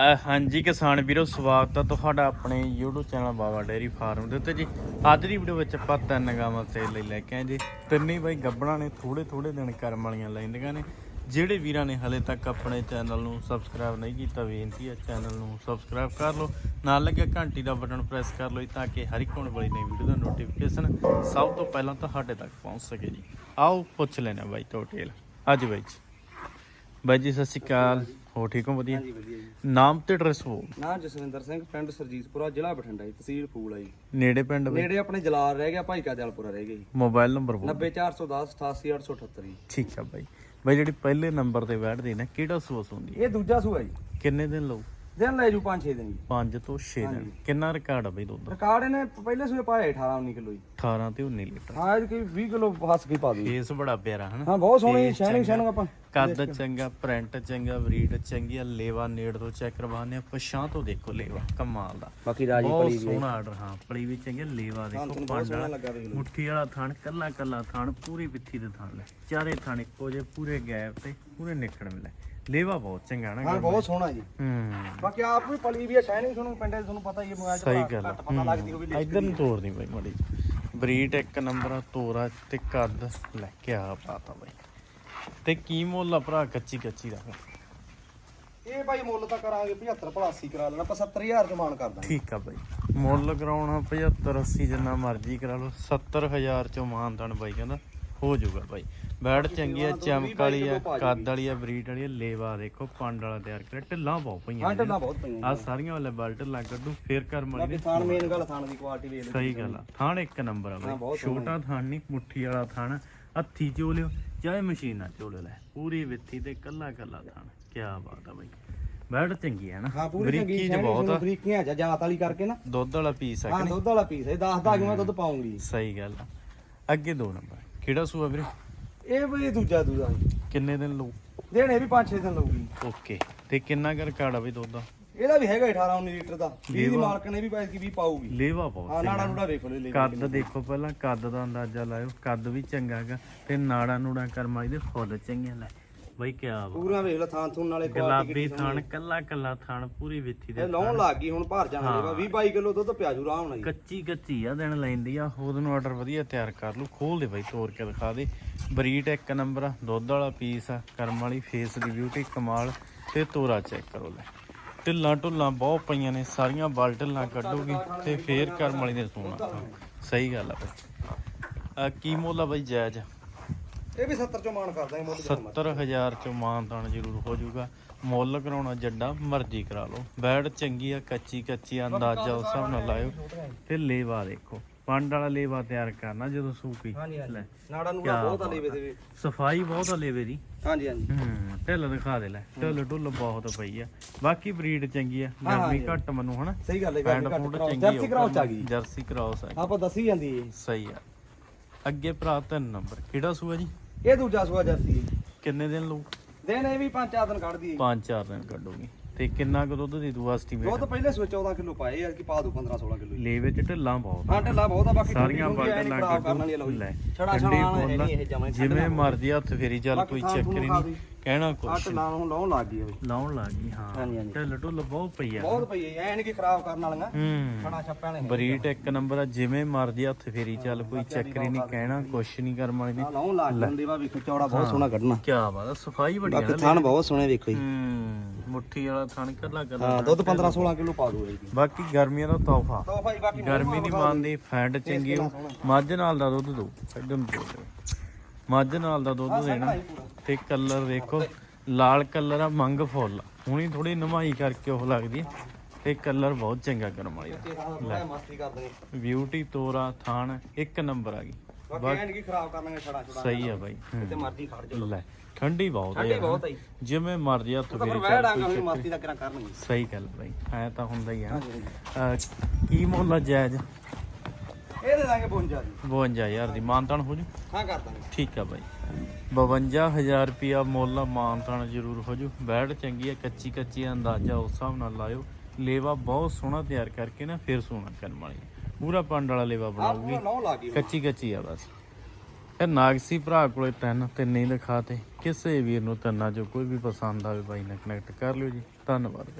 ਹਾਂਜੀ ਕਿਸਾਨ ਵੀਰੋ, ਸਵਾਗਤ ਹੈ ਤੁਹਾਡਾ ਆਪਣੇ YouTube channel Baba dairy farm ਦੇ ਉੱਤੇ ਜੀ। ਅੱਜ ਦੀ ਵੀਡੀਓ ਵਿੱਚ ਆਪਾਂ ਤਿੰਨ ਗਾਵਾਂ ਸੇਲ ਲਈ ਲੈ ਕੇ ਆਏ ਜੀ। ਤਿੰਨੇ ਬਾਈ ਗੱਬਣਾ ਨੇ ਥੋੜੇ ਥੋੜੇ ਦਿਨ ਕਰਮ ਵਾਲੀਆਂ ਲੈਂਦੀਆਂ ਨੇ। ਜਿਹੜੇ ਵੀਰਾਂ ਨੇ ਹਲੇ ਤੱਕ ਆਪਣੇ ਚੈਨਲ ਨੂੰ ਸਬਸਕ੍ਰਾਈਬ ਨਹੀਂ ਕੀਤਾ, ਬੇਨਤੀ ਹੈ ਚੈਨਲ ਨੂੰ ਸਬਸਕ੍ਰਾਈਬ ਕਰ ਲਓ। ਨਾਲ ਲੱਗਿਆ ਘੰਟੀ ਦਾ ਬਟਨ ਪ੍ਰੈਸ ਕਰ ਲਓ ਜੀ, ਤਾਂ ਕਿ ਹਰ ਇੱਕ ਹੋਣ ਵਾਲੀ ਨਵੀਂ ਵੀਡੀਓ ਦਾ ਨੋਟੀਫਿਕੇਸ਼ਨ ਸਭ ਤੋਂ ਪਹਿਲਾਂ ਤੁਹਾਡੇ ਤੱਕ ਪਹੁੰਚ ਸਕੇ ਜੀ। ਆਓ ਪੁੱਛ ਲੈਣਾ ਬਾਈ ਤੋਂ ਡਿਟੇਲ ਅੱਜ ਬਾਈ ਜੀ। ਬਾਈ ਜੀ, ਸਤਿ ਸ਼੍ਰੀ ਅਕਾਲ। ਹੋ ਠੀਕ ਹੋ? ਵਧੀਆ। ਹਾਂਜੀ ਵਧੀਆ ਜੀ। ਨਾਮ ਤੇ ਐਡਰੈਸ ਹੋ ਨਾਂ ਜਸਵਿੰਦਰ ਸਿੰਘ ਪਿੰਡ ਸਰਜੀਤਪੁਰਾ ਜ਼ਿਲ੍ਹਾ ਬਠਿੰਡਾ ਜੀ ਤਹਿਸੀਲ ਫੂਲ ਆ ਜੀ। ਨੇੜੇ ਪਿੰਡ ਬਈ? ਨੇੜੇ ਆਪਣੇ ਜਲਾਲ ਰਹਿ ਗਿਆ ਭਾਈ ਕਾ ਦਿਲਪੁਰਾ ਰਹਿ ਗਿਆ ਜੀ। ਮੋਬਾਈਲ ਨੰਬਰ ਬੋਲ। 90410 88878 ਜੀ। ਠੀਕ ਆ ਬਾਈ। ਬਾਈ ਜਿਹੜੀ ਪਹਿਲੇ ਨੰਬਰ ਤੇ ਬੈਠਦੀ ਨਾ ਕਿਹੜਾ ਸੂਸ ਹੁੰਦੀ ਇਹ ਦੂਜਾ ਸੂਆ ਜੀ। ਕਿੰਨੇ ਦਿਨ ਲਊ? ਦਿਨ ਲੈ ਜੂ 5-6 ਦਿਨ ਜੀ 5 ਤੋਂ 6 ਦਿਨ। ਕਿੰਨਾ ਰਿਕਾਰਡ ਆ ਬਾਈ ਦੁੱਧ? ਰਿਕਾਰਡ ਇਹਨੇ ਪਹਿਲੇ ਸੂਏ ਪਾਇਆ 18 19 ਕਿਲੋ ਜੀ 18 ਤੇ 19 ਲੀਟਰ। ਹਾਂ ਇਹ ਕੋਈ 20 ਕਿਲੋ ਹੱਸ ਕੇ ਪਾ ਦੂ ਫੇਸ ਬੜਾ ਪਿਆਰਾ ਹਨਾ? ਹਾਂ ਬਹੁਤ ਸੋਹਣੀ ਸ਼ਾਈਨਿੰਗ ਸ਼ਾਈਨਿੰਗ ਆਪਾਂ ਕੱਦ ਚੰਗਾ ਪ੍ਰਿੰਟ ਚੰਗਾ ਬਰੀਡ ਚੰਗੀ ਆ ਲੇਵਾ ਨੇੜ ਤੋਂ ਚੈੱਕ ਕਰਵਾਉਂਦੇ ਆ। ਪਛਾਂ ਤੋਂ ਦੇਖੋ ਲੇਵਾ ਕਮਾਲ ਦਾ। ਬਾਕੀ ਰਾਜੀ ਬਹੁਤ ਸੋਹਣਾ ਆਰਡਰ ਹਾਂ ਪਲੀ ਵੀ ਚੰਗੀ ਲੇਵਾ ਦੇਖੋ ਪੰਡ ਵਾਲਾ ਲੱਗਾ ਮੁੱਠੀ ਵਾਲਾ ਥਣ ਕੱਲਾ ਕੱਲਾ ਥਣ ਪੂਰੀ ਵਿੱਥੀ ਦੇ ਥਣ ਲੈ। ਚਾਰੇ ਥਣ ਇੱਕੋ ਜੇ ਪੂਰੇ ਗੈਪ ਤੇ ਪੂਰੇ ਨਿਕੜ ਮਿਲੇ ਲੇਵਾ ਬਹੁਤ ਚੰਗਾ ਨਾ ਹਾਂ ਬਹੁਤ ਸੋਹਣਾ ਜੀ। ਹੂੰ। ਬਾਕੀ ਆਪ ਵੀ ਪਲੀ ਵੀ ਹੈ ਸ਼ਾਈਨਿੰਗ ਤੁਹਾਨੂੰ ਪਿੰਡੇ ਤੁਹਾਨੂੰ ਪਤਾ ਹੀ ਹੈ ਮੋਬਾਈਲ ਸਹੀ ਘੱਟ ਗੱਲ। ਪਤਾ ਲੱਗਦੀ ਹੋਵੇ ਇਧਰ ਨੂੰ ਤੋੜਨੀ ਬਾਈ ਮੜੀ ਬਰੀਡ ਇੱਕ ਨੰਬਰ ਤੋਰਾ ਤੇ ਕੱਦ ਲੈ ਕੇ ਆ ਪਾਤਾ ਬਾਈ। ਤੇ ਕੀ ਮੁੱਲ ਆ ਭਰਾ ਕੱਚੀ ਕੱਚੀ ਦਾ? ਇਹ ਭਾਈ ਮੁੱਲ ਤਾਂ ਕਰਾਂਗੇ 75 ਪਲਾਸੀ ਕਰਾ ਲੈਣਾ ਆਪਾਂ 70000 ਚ ਮਾਨ ਕਰ ਦਾਂਗੇ। ਠੀਕ ਆ ਬਾਈ। ਮੁੱਲ ਕਰਾਉਣਾ 75 80 ਜਿੰਨਾ ਮਰਜ਼ੀ ਕਰਾ ਲਓ। 70000 ਚੋਂ ਮਾਨਤਨ ਬਾਈ ਕਹਿੰਦਾ। ਹੋ ਜਾਊਗਾ ਬਾਈ। ਬੈੜ ਚੰਗੀ ਆ ਚਮਕ ਵਾਲੀ ਆ ਕੱਦ ਵਾਲੀ ਆ ਬਰੀਡ ਵਾਲੀ ਆ ਲੇਵਾ ਦੇਖੋ ਪੰਡ ਵਾਲਾ ਤਿਆਰ ਕਰਿਆ ਢਿੱਲਾਂ ਬਹੁਤ ਪਈਆਂ ਹਾਂ ਢੱਲਾ ਬਹੁਤ ਪਈਆਂ ਆ ਸਾਰੀਆਂ ਵਾਲੇ ਬਲਟ ਲਾ ਕੱਢੂ ਫੇਰ ਕਰ ਮਲੀ ਥਾਣ ਮੇਨ ਗੱਲ ਥਾਣ ਦੀ ਕੁਆਲਿਟੀ ਵੇਖ ਲਓ ਸਹੀ ਗੱਲ ਆ ਥਾਣ ਇੱਕ ਨੰਬਰ ਆ ਹਾਂ, ਬਹੁਤ ਛੋਟਾ ਥਾਣ ਨਹੀਂ ਮੁੱਠੀ ਵਾਲਾ ਥਾਣ ਹੱਥੀ ਚੋ ਲਿਓ ਚਾਹੇ ਮਸ਼ੀਨ ਨਾਲ ਚੋ ਲੈ ਪੂਰੀ ਵਿੱਥੀ ਤੇ ਕੱਲਾ ਕੱਲਾ ਥਾਣ ਕੀ ਬਾਤ ਆ ਬਾਈ। ਬੈਡ ਚੰਗੀ ਹੈ ਨਾ ਹਾਂ ਪੂਰੀ ਚੰਗੀ ਸ਼ਾਈਨਿੰਗ ਬਹੁਤ ਆ। ਬਰੀਕੀਆਂ ਚ ਜਾਤ ਵਾਲੀ ਕਰਕੇ ਨਾ। ਦੁੱਧ ਵਾਲਾ ਪੀਸ ਹਾਂ ਕਿ ਨਹੀਂ? ਦੁੱਧ ਵਾਲਾ ਪੀਸ ਹੈ 10 ਦਾ ਮੈਂ ਦੁੱਧ ਪਾਉਂਗੀ। ਸਹੀ ਗੱਲ ਆ। ਅੱਗੇ ਦੋ ਨੰਬਰ। ਕਿਹੜਾ ਸੂਆ ਵੀਰੇ? ਇਹ ਵੀ ਦੂਜਾ ਦੂਜਾ। ਕਿੰਨੇ ਦਿਨ ਲਊ? ਦੇਣੇ ਵੀ 5-6 ਦਿਨ ਲਊਗੀ। ਓਕੇ। ਤੇ ਕਿੰਨਾ ਕਰ ਕਾੜਾ ਬਈ ਦੁੱਧ ਦਾ? ਇਹਦਾ ਵੀ ਹੈਗਾ 18-19 ਲੀਟਰ ਦਾ। 20 ਦੀ ਮਾਲਕ ਨੇ ਵੀ ਪੈਸੇ ਵੀ ਪਾਊਗੀ। ਲੇਵਾ ਬਹੁਤ ਹਾਂ ਨਾੜਾ ਨੂੜਾ ਵੇਖ ਲਓ ਲੈ ਕੱਦ ਦੇਖੋ ਪਹਿਲਾਂ ਕੱਦ ਦਾ ਅੰਦਾਜ਼ਾ ਲਾਇਓ। ਕੱਦ ਵੀ ਚੰਗਾ ਹੈਗਾ। ਤੇ ਨਾੜਾ ਨੂੜਾ ਕਰਮਾਈ ਦੇ ਫੁੱਲ ਚੰਗੇ ਲੈ ਬਈ ਕੀ ਬਾਤ। ਪੂਰਾ ਵੇਖ ਲਓ ਥਾਂ ਥੂਨ ਨਾਲੇ ਗੁਲਾਬੀ ਥਾਣ ਕੱਲਾ ਕੱਲਾ ਥਾਣ ਪੂਰੀ ਵਿੱਥੀ ਦੇ ਲਾਉਣ ਲੱਗ ਗਈ ਹੁਣ ਭਰ ਜਾਣਾ ਲੇਵਾ 20-22 ਕਿਲੋ ਦੁੱਧ ਪਿਆ ਜੂ ਆਰਾਮ ਨਾਲ ਜੀ ਕੱਚੀ ਕੱਚੀ ਆ ਦਿਨ ਲੈਂਦੀ ਆ ਉਹਦੇ ਨੂੰ ਆਰਡਰ ਵਧੀਆ ਤਿਆਰ ਕਰ ਲੂ ਖੋਲ ਦੇ ਬਾਈ ਤੋੜ ਕੇ ਦਿਖਾ ਦੇ। ਬਰੀਡ ਇੱਕ ਨੰਬਰ ਆ ਦੁੱਧ ਵਾਲਾ ਪੀਸ ਆ ਕਰਮ ਵਾਲੀ ਫੇਸ ਦੀ ਬਿਊਟੀ ਕਮਾਲ। ਤੇ ਤੋਰਾ ਚੈੱਕ ਕਰੋ ਲੈ। ਢਿੱਲਾਂ ਢੁੱਲਾਂ ਬਹੁਤ ਪਈਆਂ ਨੇ ਸਾਰੀਆਂ ਬਲ ਢਿੱਲਾਂ ਕੱਢੂਗੀ ਤੇ ਫੇਰ ਕਰਮ ਵਾਲੀ ਨੇ ਸੋਣਾ ਸਹੀ ਗੱਲ ਆ ਬਾਈ। ਆ ਕੀ ਮੁੱਲ ਆ ਬਾਈ ਜਾਇਜ਼? ਇਹ ਵੀ 70 ਚੋਂ ਮਾਨ ਕਰਦਾ ਮੁੱਲ ਜਿਹਾ ਮਰਜ਼ੀ। 70000 ਚ ਮਾਨਤਾਨ ਜ਼ਰੂਰ ਹੋ ਜਾਊਗਾ। ਮੁੱਲ ਕਰਾਉਣਾ ਜੱਡਾ ਮਰਜ਼ੀ ਕਰਾ ਲਓ। ਬੈੜ ਚੰਗੀ ਆ ਕੱਚੀ ਕੱਚੀ ਆ, ਅੰਦਾਜ਼ਾ ਉਸ ਹਿਸਾਬ ਨਾਲ ਲਾਇਓ। ਤੇ ਲੇਵਾ ਦੇਖੋ। ਪੰਡ ਵਾਲਾ ਲੇਵਾ ਤਿਆਰ ਕਰਨਾ ਜਦੋਂ ਸੂਕੀ ਹਾਂਜੀ ਹਾਂਜੀ। ਲੈ ਨਾੜਾ ਨੂੜਾ ਬਹੁਤ ਆ ਲੇਵੇ ਦੇ ਵੀ। ਸਫ਼ਾਈ ਬਹੁਤ ਆ ਲੇਵੇ ਦੀ। ਹਾਂਜੀ ਹਾਂਜੀ। ਹੂੰ ਢਿੱਲ ਦਿਖਾ ਦੇ ਲੈ। ਢਿੱਲ ਢੁੱਲ ਬਹੁਤ ਪਈ ਆ। ਬਾਕੀ ਬਰੀਡ ਚੰਗੀ ਆ। ਗਰਮੀ ਘੱਟ ਮੈਨੂੰ ਹਨਾ? ਸਹੀ ਗੱਲ ਹੈ ਪੈਂਟ ਜਰਸੀ ਕਰਾਉ ਚ ਆ ਗਈ ਜਰਸੀ ਕਰਾਉਸ ਆ ਆਪਾਂ ਦੱਸੀ ਜਾਂਦੀ ਏ। ਸਹੀ ਆ। ਅੱਗੇ ਭਰਾ ਤਿੰਨ ਨੰਬਰ। ਕਿਹੜਾ ਸੂਆ ਜੀ? ਇਹ ਦੂਜਾ ਸੂਆ ਜਰਸੀ ਏ। ਕਿੰਨੇ ਦਿਨ ਲਊ? ਦਿਨ ਇਹ ਵੀ ਪੰਜ ਚਾਰ ਦਿਨ ਕੱਢਦੀ। ਪੰਜ ਚਾਰ ਦਿਨ ਕੱਢੂਗੀ। ਤੇ ਕਿੰਨਾ ਕੁ ਦੁੱਧ ਦੀ ਦੂ ਐਸਟੀਮੇਟ ਦੁੱਧ ਪਹਿਲੇ ਸੂਏ 14 ਕਿਲੋ ਪਾਏ ਯਾਰ ਕਿ ਪਾ ਦੂ 15 16 ਕਿਲੋ ਲੇ ਵਿੱਚ ਢਿੱਲਾਂ ਬਹੁਤ ਹਾਂ ਢਿੱਲਾ ਬਹੁਤ ਆ ਬਾਕੀ ਸਾਰੀਆਂ ਟੁੱਟੀ ਹੁੰਦੀ ਐ ਬਾਟਾਂ ਨੀ ਖਰਾਬ ਕਰਨ ਵਾਲੀ ਲਓ ਲੈ ਛੜਾ ਛੜਾ ਨਹੀਂ ਇਹ ਜਮਾਂ ਹੀ ਜਿਵੇਂ ਮਰਜ਼ੀ ਹੱਥ ਫੇਰੀ ਚੱਲ ਕੋਈ ਚੱਕਰ ਹੀ ਨਹੀਂ। ਕਹਿਣਾ ਕੁਛ ਢਿੱਲਾ ਨੂੰ ਲਾਉਣ ਲੱਗ ਗਈ ਉਹ ਲਾਉਣ ਲੱਗ ਗਈ ਹਾਂ। ਹਾਂਜੀ ਹਾਂਜੀ। ਢਿੱਲ ਢੁੱਲ ਬਹੁਤ ਪਈ ਆ ਬਹੁਤ ਪਈ ਐ ਨਹੀਂ ਕਿ ਖਰਾਬ ਕਰਨ ਵਾਲੀਆਂ। ਹੂੰ। ਛੜਾ ਛੱਪਿਆਂ ਨੇ ਬਰੀਟ ਇੱਕ ਨੰਬਰ ਆ ਜਿਵੇਂ ਮਰਜ਼ੀ ਹੱਥ ਫੇਰੀ ਚੱਲ ਕੋਈ ਚੱਕਰ ਨਹੀਂ ਕਹਿਣਾ ਕੁਛ ਨਹੀਂ ਕਰਮਾ ਦੀ। ਆ ਲਾਉਣ ਲੱਗ ਜਾਂਦੀ ਵਾ ਵੇਖੋ ਚੌੜਾ ਬਹੁਤ ਸੋਹਣਾ ਕੱਢਣਾ। ਕੀ ਬਾਤ ਆ ਸਫ਼ਾਈ ਬੜੀ ਆ ਬਾਕੀ ਨਾ ਥਣ ਬਹੁਤ ਸੋਹਣੇ ਵੇਖੋ ਜੀ। ਹੂੰ ਮੁੱਠੀ ਵਾਲਾ ਥਣ ਕੱਲਾ ਕੱਲਾ ਹਾਂ ਦੁੱਧ 15 16 ਕਿਲੋ ਪਾ ਦੂ ਇਹਦੀ ਬਾਕੀ ਗਰਮੀਆਂ ਦਾ ਤੋਹਫਾ। ਤੋਹਫਾ ਜੀ ਬਾਕੀ ਗਰਮੀ ਨਹੀਂ ਮੰਨਦੀ ਫੈਂਟ ਚੰਗੀ ਮੱਝ ਨਾਲ ਦਾ ਦੁੱਧ ਦੋ ਨੂੰ ਦੇ। ਦਿਓ। ਮੱਝ ਨਾਲ ਦਾ ਦੁੱਧ ਦੇਣਾ। ਤੇ ਕਲਰ ਦੇਖੋ ਲਾਲ ਕਲਰ ਆ ਮੰਗ ਫੁੱਲ। ਹੁਣੀ ਥੋੜੀ ਨਮਾਈ ਕਰਕੇ ਉਹ ਲੱਗਦੀ ਹੈ ਤੇ ਕਲਰ ਬਹੁਤ ਚੰਗਾ ਕਰਮ ਵਾਲੀ ਲੈ। ਮਸਤੀ ਕਰ ਦੇਣੀ। ਬਿਊਟੀ ਤੋਰਾ ਥਾਣ ਇੱਕ ਨੰਬਰ ਆ ਗਈ। ਬਾਕੀ ਐਂ ਨੀ ਕਿ ਖਰਾਬ ਕਰ ਲਾਂਗੇ ਛੜਾ ਛੜਾ ਸਹੀ ਆ ਬਾਈ। ਹੂੰ। ਤੇ ਮਰਜ਼ੀ ਖੜ ਜਾ ਲੈ ਠੰਡੀ ਬਹੁਤ ਆ ਠੰਡੀ ਯਾਰ। ਬਹੁਤ ਆਈ ਜਿਵੇਂ ਮਰਜ਼ੀ ਹੱਥ ਤਾਂ ਫੇਰੀ ਵੀ ਮਸਤੀ ਦਾ ਕਿਹੜਾ ਕਰਨਗੇ। ਸਹੀ ਗੱਲ ਬਾਈ। ਐ ਤਾਂ ਹੁੰਦਾ ਹੀ ਆ ਕੀ ਮੁੱਲ ਆ ਜਾਇਜ਼? ਇਹ ਦੇ ਦਾਂਗੇ 52 ਦੀ 52000 ਦੀ ਮਾਨਤਾਨ ਹੋ ਜੂ? ਹਾਂ ਕਰ ਦਾਂਗੇ। ਠੀਕ ਆ ਬਾਈ। 52000 ਰੁਪਿਆ ਮੁੱਲ ਮਾਨਤਾਨ ਜ਼ਰੂਰ ਹੋ ਜੂ। ਬੈੜ ਚੰਗੀ ਆ ਕੱਚੀ ਕੱਚੀ ਅੰਦਾਜ਼ਾ ਉਸ ਹਿਸਾਬ ਨਾਲ ਲਾਇਓ। ਲੇਵਾ ਬਹੁਤ ਸੋਹਣਾ ਤਿਆਰ ਕਰਕੇ ਨਾ ਫਿਰ ਸੋਹਣਾ ਕਰਨ ਵਾਲੀ ਪੂਰਾ ਪੰਡ ਵਾਲਾ ਲੇਵਾ ਬਣਾਉਗੀ ਕੱਚੀ ਕੱਚੀ ਆ ਬਸ। ਇਹ ਨਾਗਸੀ ਭਰਾ ਕੋਲੇ ਤਿੰਨ ਤਿੰਨ ਹੀ ਲਿਖਾਤੇ ਕਿਸੇ ਵੀਰ ਨੂੰ ਤਿੰਨਾਂ ਚੋਂ ਕੋਈ ਵੀ ਪਸੰਦ ਆਵੇ ਬਾਈ ਨਾਲ ਕਨੈਕਟ ਕਰ ਲਿਓ ਜੀ। ਧੰਨਵਾਦ